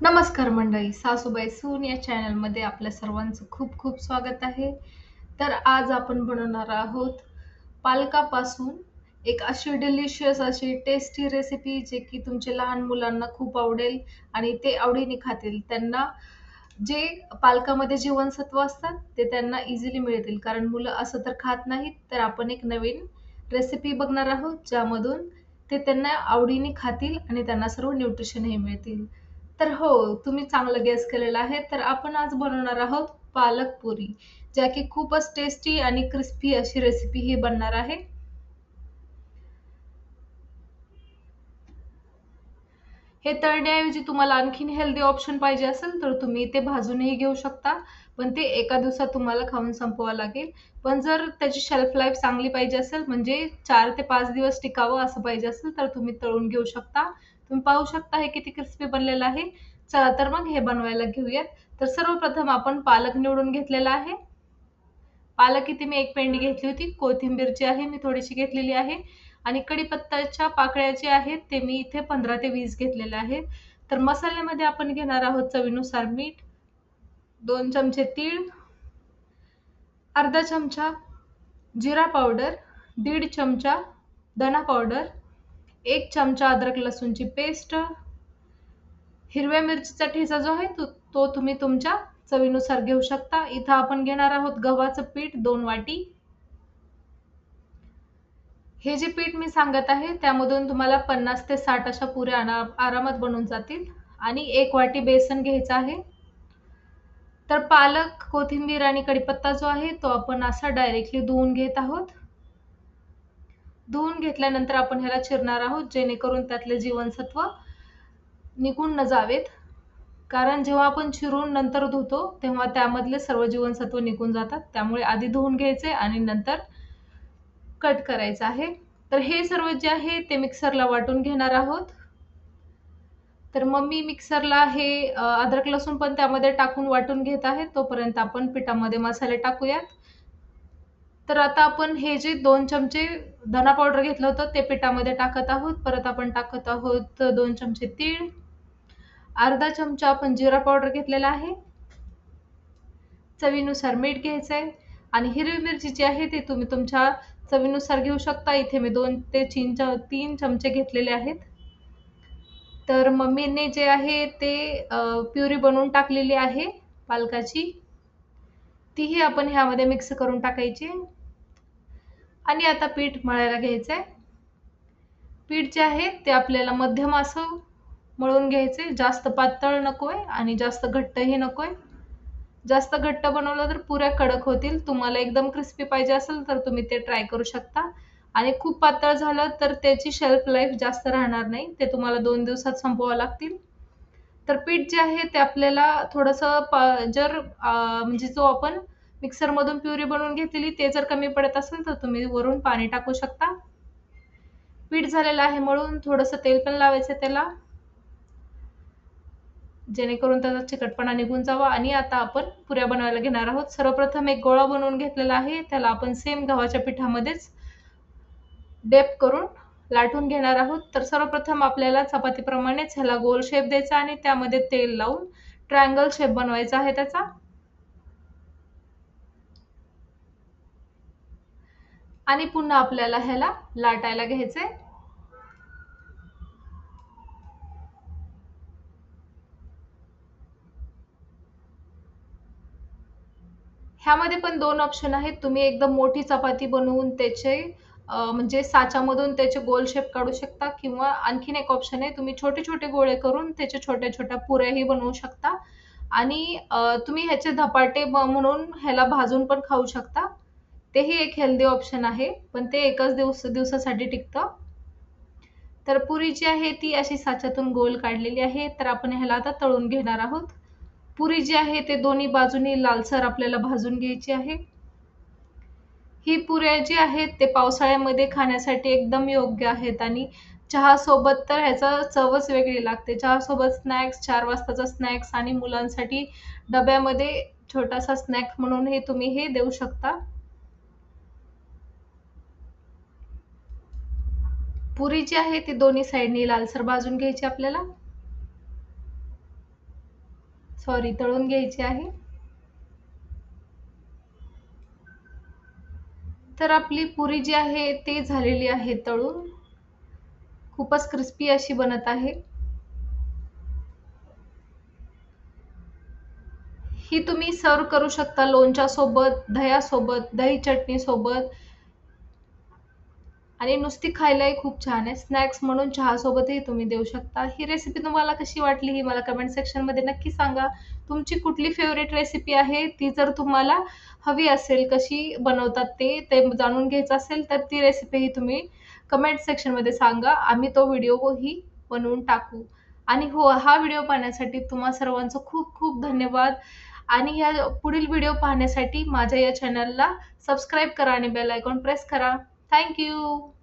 नमस्कार मंडळी सासूबाई सून या चॅनलमध्ये आपल्या सर्वांचं खूप खूप स्वागत आहे. तर आज आपण बनवणार आहोत पालकापासून एक अशी डिलिशियस अशी टेस्टी रेसिपी जे की तुमच्या लहान मुलांना खूप आवडेल आणि ते आवडीने खातील. त्यांना जे पालकामध्ये जीवनसत्व असतात ते त्यांना इझिली मिळतील. कारण मुलं असं तर खात नाहीत तर आपण एक नवीन रेसिपी बघणार आहोत ज्यामधून ते त्यांना आवडीने खातील आणि त्यांना सर्व न्यूट्रिशनही मिळतील. तर हो तुम्ही चांगलं गेस केलेलं आहे. तर आपण आज बनवणार आहोत पालक पुरी ज्या की खूपच टेस्टी आणि क्रिस्पी अशी रेसिपी ही बनणार आहे. हे तळण्याऐवजी तुम्हाला आणखीन हेल्दी ऑप्शन पाहिजे असेल तर तुम्ही ते भाजूनही घेऊ शकता. पण ते एका दिवसात तुम्हाला खाऊन संपवावं लागेल. पण जर त्याची शेल्फ लाईफ चांगली पाहिजे असेल म्हणजे चार ते पाच दिवस टिकावं असं पाहिजे असेल तर तुम्ही तळून घेऊ शकता. तुम्ही पाहू शकता हे किती क्रिस्पी बनलेलं आहे. चला तर मग हे बनवायला घेऊयात. तर सर्वप्रथम आपण पालक निवडून घेतलेला आहे. पालक इथे मी एक पेंडी घेतली होती. कोथिंबीरची आहे मी थोडीशी घेतलेली आहे. आणि कढीपत्ताच्या पाकळ्या जे आहेत ते मी इथे पंधरा ते वीस घेतलेले आहेत. तर मसाल्यामध्ये आपण घेणार आहोत चवीनुसार मीठ दोन चमचे तीळ अर्धा चमचा जिरा पावडर दीड चमचा धना पावडर एक चमचा अद्रक लसूणची पेस्ट हिरव्या मिरचीचा ठेचा जो आहे तो तो तुम्ही तुमच्या चवीनुसार घेऊ शकता. इथं आपण घेणार आहोत गव्हाचं पीठ दोन वाटी हे जे पीठ मी सांगत आहे त्यामधून तुम्हाला पन्नास ते साठ अशा पुऱ्या आरामात बनून जातील. आणि एक वाटी बेसन घ्यायचं आहे. तर पालक कोथिंबीर आणि कडीपत्ता जो आहे तो आपण असा डायरेक्टली धुवून घेत आहोत. धुवून घेतल्यानंतर आपण ह्याला चिरणार आहोत जेणेकरून त्यातले जीवनसत्व निघून न जावेत. कारण जेव्हा आपण चिरून नंतर धुतो तेव्हा त्यामधले सर्व जीवनसत्व निघून जातात. त्यामुळे आधी धुवून घ्यायचे आणि नंतर कट करायचं आहे. तर हे सर्व जे आहे ते मिक्सरला वाटून घेणार आहोत. तर मग मी मिक्सरला हे अद्रक लसूण पण त्यामध्ये टाकून वाटून घेत आहे. तोपर्यंत आपण पिठामध्ये मसाले टाकूयात. तर आता आपण हे जे दोन चमचे धना पावडर घेतलं होतं ते पिठामध्ये टाकत आहोत. परत आपण टाकत आहोत दोन चमचे तीळ. अर्धा चमचा आपण जिरा पावडर घेतलेला आहे. चवीनुसार मीठ घ्यायचं आहे आणि हिरवी मिरची जी आहे ती तुम्ही तुमच्या चवीनुसार घेऊ शकता. इथे मी दोन ते तीन च तीन चमचे घेतलेले आहेत. तर मम्मीने जे आहे ते प्युरी बनवून टाकलेली आहे पालकाची. तीही आपण ह्यामध्ये मिक्स करून टाकायची. आणि आता पीठ मळायला घ्यायचं आहे पीठ जे आहे ते आपल्याला मध्यम असं मळून घ्यायचे जास्त पातळ नको आहे आणि जास्त घट्टही नको आहे जास्त घट्ट बनवलं तर पुऱ्या कडक होतील. तुम्हाला एकदम क्रिस्पी पाहिजे असेल तर तुम्ही ते ट्राय करू शकता. आणि खूप पातळ झालं तर त्याची शेल्फ लाईफ जास्त राहणार नाही. ते तुम्हाला दोन दिवसात संपवावं लागतील. तर पीठ जे आहे ते आपल्याला थोडंसं जर म्हणजे जो आपण मिक्सरमधून प्युरी बनवून घेतलेली ते जर कमी पडत असेल तर तुम्ही वरून पाणी टाकू शकता. पीठ झालेलं आहे म्हणून थोडंसं तेल पण लावायचं त्याला. जेणेकरून त्याचा चिकटपणा निघून जावा. आणि आता आपण पुऱ्या बनवायला घेणार आहोत. सर्वप्रथम एक गोळा बनवून घेतलेला आहे. त्याला आपण सेम गव्हाच्या पिठामध्येच डेप करून लाटून घेणार आहोत. तर सर्वप्रथम आपल्याला चपातीप्रमाणेच ह्याला गोल शेप द्यायचा आणि त्यामध्ये तेल लावून ट्रायंगल शेप बनवायचा आहे त्याचा. आणि पुन्हा आपल्याला ह्याला लाटायला घ्यायचंय. ह्यामध्ये पण दोन ऑप्शन आहेत. तुम्ही एकदम मोठी चपाती बनवून त्याचे म्हणजे साच्यामधून त्याचे गोल शेप काढू शकता किंवा आणखीन एक ऑप्शन आहे तुम्ही छोटे छोटे गोळे करून त्याचे छोट्या छोट्या पुऱ्याही बनवू शकता. आणि तुम्ही ह्याचे धपाटे म्हणून ह्याला भाजून पण खाऊ शकता. तेही एक हेल्दी ऑप्शन आहे पण ते एकच दिवस दिवसासाठी टिकतं. तर पुरी जी आहे ती अशी साच्यातून गोल काढलेली आहे तर आपण ह्याला आता तळून घेणार आहोत. पुरी जी आहे ते दोन्ही बाजूनी लालसर आपल्याला भाजून घ्यायची आहे. ही पुऱ्या जी आहेत ते पावसाळ्यामध्ये खाण्यासाठी एकदम योग्य आहेत आणि चहासोबत तर ह्याचा चवच वेगळी लागते. चहासोबत स्नॅक्स चार वाजताचा स्नॅक्स आणि मुलांसाठी डब्यामध्ये छोटासा स्नॅक म्हणून हे तुम्ही हे देऊ शकता. पुरी जी आहे ती दोन्ही साईडनी लालसर भाजून घ्यायची आपल्याला. सॉरी तळून घ्यायची आहे. तर आपली पुरी जी आहे ती झालेली आहे तळून. खूपच क्रिस्पी अशी बनत आहे. ही तुम्ही सर्व करू शकता लोणच्या सोबत दह्यासोबत दही चटणी सोबत आणि नुसती खायलाही खूप छान आहे. स्नॅक्स म्हणून चहासोबतही तुम्ही देऊ शकता. ही रेसिपी तुम्हाला कशी वाटली ही मला कमेंट सेक्शनमध्ये नक्की सांगा. तुमची कुठली फेवरेट रेसिपी आहे ती जर तुम्हाला हवी असेल कशी बनवतात ते ते जाणून घ्यायचं असेल तर ती रेसिपीही तुम्ही कमेंट सेक्शनमध्ये सांगा. आम्ही तो व्हिडिओही बनवून टाकू. आणि हो हा व्हिडिओ पाहण्यासाठी तुम्हा सर्वांचं खूप खूप धन्यवाद. आणि या पुढील व्हिडिओ पाहण्यासाठी माझ्या या चॅनलला सबस्क्राईब करा आणि बेल आयकॉन प्रेस करा. Thank you.